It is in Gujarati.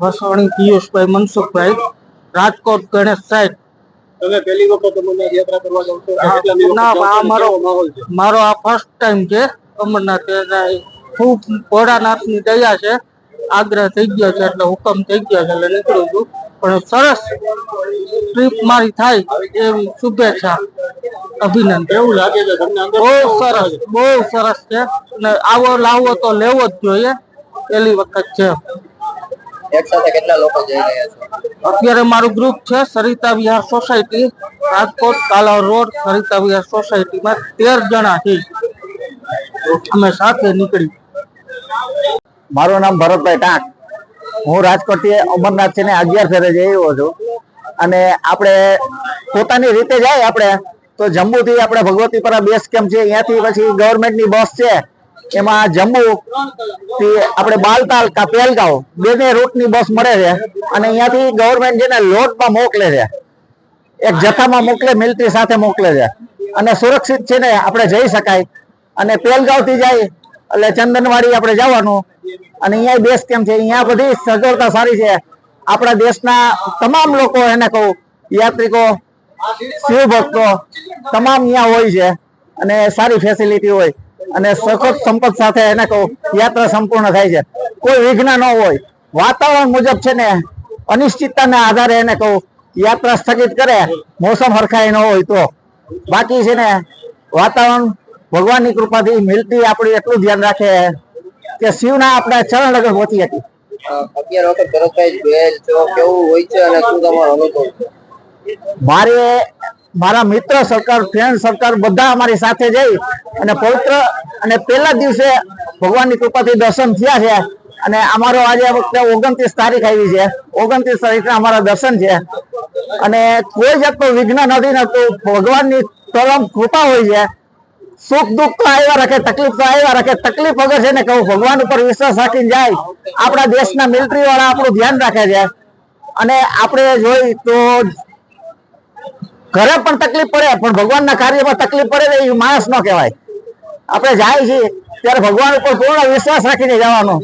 વસવાણી પિયુષભાઈ મનસુખભાઈ રાજકોટ ગણેશ સાહેબ. તમે પહેલી વખત અમરનાથ યાત્રા કરવા જાવ છો. ના, મારો- આ ફર્સ્ટ ટાઈમ છે. અમરનાથ ખૂબ ભોળાનાથની દયા છે. આગ્રહ થઈ ગયો છે એટલે હુકમ થઈ ગયો છે એટલે નીકળું છું. પણ સરસ ટ્રીપ મારી થાય એવી શુભેચ્છા અભિનંદન. એવું લાગે છે બહુ સરસ બહુ સરસ છે. અને આવો લાવો તો લેવો જ જોઈએ. પહેલી વખત છે. એક સાથે કેટલા લોકો જઈ રહ્યા છે? અત્યારે મારું ગ્રુપ છે સરિતા વિહાર સોસાયટી રાજકોટ કાલા રોડ સરિતા વિહાર સોસાયટીમાં તેર જણા છે. અમે સાથે નીકળી. મારું નામ ભરતભાઈ ટાંક. હું રાજકોટથી અમરનાથ છે ને અગિયાર ફેરે જઈ રહ્યો છું. અને આપણે પોતાની રીતે જાય આપણે. તો જમ્મુથી આપણે ભગવતીપરા બેસ કેમ્પ છે. અહીંયાથી પછી ગવર્મેન્ટની બસ છે. એમાં જમ્મુ થી આપણે બાલતાલ કા પહેલગાંવ, બેને રૂટની બસ મળે છે અને અહીંયાથી ગવર્મેન્ટ જેને લોટમાં મોકલે છે. એક જથ્થામાં મોકલે મિલિટરી સાથે મોકલે છે. અને સુરક્ષિત છે ને આપણે જઈ શકાય. અને પહેલગાંવથી જાય, એટલે ચંદનવાડી આપણે જવાનું. અને અહીંયા બેસ કેમ છે? અહીંયા બધી સગવડતા સારી છે. આપણા દેશના તમામ લોકો એને કહું, યાત્રિકો શિવ ભક્તો તમામ અહીંયા હોય છે. અને સારી ફેસિલિટી હોય. અને સખત સંપત સાથે એને કહું યાત્રા સંપૂર્ણ થાય છે. કોઈ વિઘ્ન ન હોય. વાતાવરણ મુજબ છે ને અનિશ્ચિતતાના આધારે એને કહું યાત્રા સ્થગિત કરે મોસમ હરખાય ન હોય તો. બાકી છે ને વાતાવરણ ભગવાનની કૃપાથી મિલતી આપણે એટલું ધ્યાન રાખે કે શિવના આપણે ચરણ લગન પહોંચી હતી. અગિયાર વખત ભરતભાઈ જોયેલ છો કેવું હોય છે અને શું તમારો અનુભવ છે? મારે મારા મિત્ર સરકાર, ફ્રેન્ડ સરકાર બધા અમારી સાથે જઈ અને પવિત્ર અને પહેલા દિવસે ભગવાનની કૃપાથી દર્શન થયા છે. અને અમારો આજે વખતે ઓગણત્રીસ તારીખ આવી છે. ઓગણત્રીસ તારીખના અમારા દર્શન છે. અને કોઈ જાતનું વિઘ્ન નથી નતું ભગવાનની તલમ કૃપા હોય છે. સુખ દુઃખ તો આવ્યા રાખે, તકલીફ તો આવ્યા રાખે. તકલીફ વગર છે ને કહું, ભગવાન ઉપર વિશ્વાસ રાખીને જાય. આપણા દેશના મિલિટરી વાળા આપણું ધ્યાન રાખે છે. અને આપણે જોઈ તો ઘરે પણ તકલીફ પડે, પણ ભગવાનના કાર્યમાં તકલીફ પડે એ માણસ ન કહેવાય. આપણે જાય છીએ, ત્યારે ભગવાન ઉપર પૂર્ણ વિશ્વાસ રાખીને જવાનો.